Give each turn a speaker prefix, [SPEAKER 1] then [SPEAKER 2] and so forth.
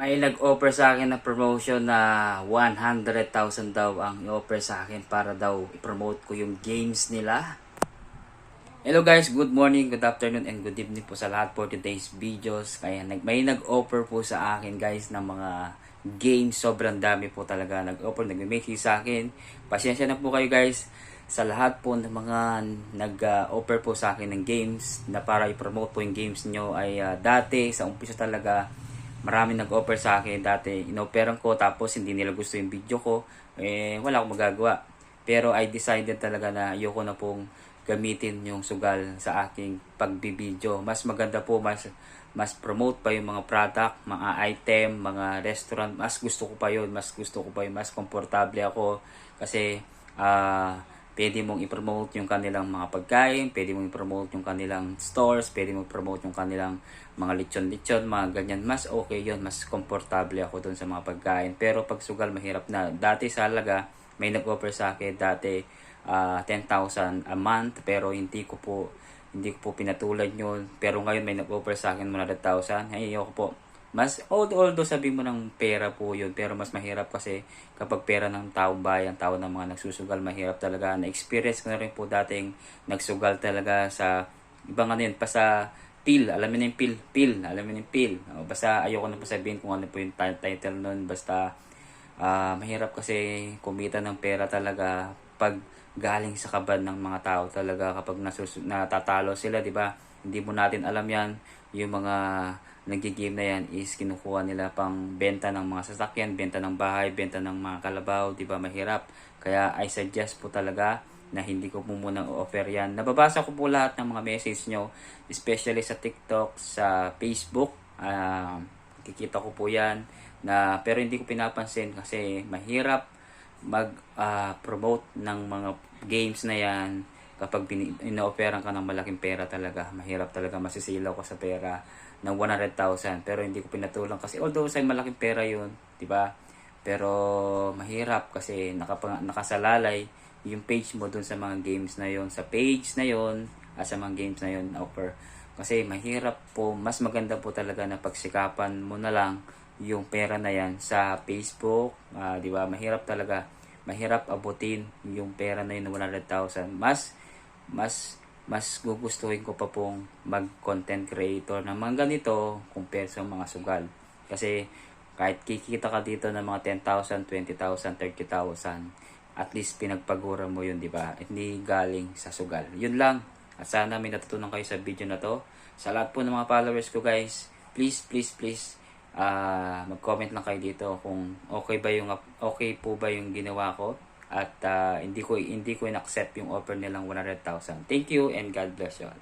[SPEAKER 1] May nag-offer sa akin na promotion na 100,000 daw ang i-offer sa akin para daw i-promote ko yung games nila. Hello guys, good morning, good afternoon, and good evening po sa lahat for today's videos. Kaya nag may nag-offer po sa akin guys ng mga games. Sobrang dami po talaga nag-offer, nag-message sa akin. Pasensya na po kayo guys sa lahat po ng mga nag-offer po sa akin ng games na para i-promote po yung games nyo ay ah, dati sa umpisa talaga marami nag-offer sa akin dati inoperan ko tapos hindi nila gusto yung video ko eh wala akong magagawa. Pero I decided talaga na ayoko na pong gamitin yung sugal sa aking pagbibideo mas maganda po mas mas promote pa yung mga product mga item mga restaurant. Mas gusto ko pa yun mas gusto ko pa yun mas komportable ako. Kasi ah pwede mong i-promote yung kanilang mga pagkain, pwede mong i-promote yung kanilang stores, pwede mong i-promote yung kanilang mga lechon-lechon, mga ganyan. Mas okay yon mas komportable ako dun sa mga pagkain. Pero pag sugal, mahirap na. Dati sa alaga, may nag-offer sa akin dati ah, 10,000 a month, pero hindi ko po hindi ko po pinatulad yun. Pero ngayon may nag-offer sa akin 100,000. Ay, ayoko po. Mas, although, sabi mo ng pera po yun, pero mas mahirap kasi kapag pera ng taong bayan, tao ng mga nagsusugal, mahirap talaga. Na-experience ko na rin po dating nagsugal talaga sa, ibang ano yun, pa sa pill, alam na yung pill, pill, alam na yung pill. O, basta ayoko na po sabihin kung ano po yung ti- title nun, basta ah mahirap kasi kumita ng pera talaga pag galing sa kabad ng mga tao talaga kapag nasus- natatalo sila, di ba? Hindi mo natin alam yan, yung mga nagigame na yan is kinukuha nila pang benta ng mga sasakyan, benta ng bahay, benta ng mga kalabaw, di ba? Mahirap. Kaya I suggest po talaga na hindi ko po munang offer yan. Nababasa ko po lahat ng mga message nyo, especially sa TikTok, sa Facebook. Ah, kikita ko po yan. Na, pero hindi ko pinapansin kasi mahirap mag-promote ng mga games na yan kapag ino-offeran ka ng malaking pera talaga. Mahirap talaga masisilaw ka sa pera ng 100,000 pero hindi ko pinatulang kasi although sa malaking pera yun, 'di ba? Pero mahirap kasi nakapang, nakasalalay yung page mo dun sa mga games na yon sa page na yon at sa mga games na yon offer. Kasi mahirap po mas maganda po talaga na pagsikapan mo na lang yung pera na yan sa Facebook. Ah, di ba? Mahirap talaga. Mahirap abutin yung pera na yun ng 100,000 mas mas mas gugustuhin ko pa pong mag content creator ng mga ganito compare sa mga sugal kasi kahit kikita ka dito ng mga 10,000, 20,000, 30,000 at least pinagpagura mo yun, di ba? Hindi galing sa sugal. Yun lang. At sana may natutunan kayo sa video na to. Sa lahat po ng mga followers ko guys, please, please, please, ah mag-comment lang kayo dito kung okay ba yung okay po ba yung ginawa ko at ah, hindi ko hindi ko in-accept yung offer nilang 100,000. Thank you and God bless you all.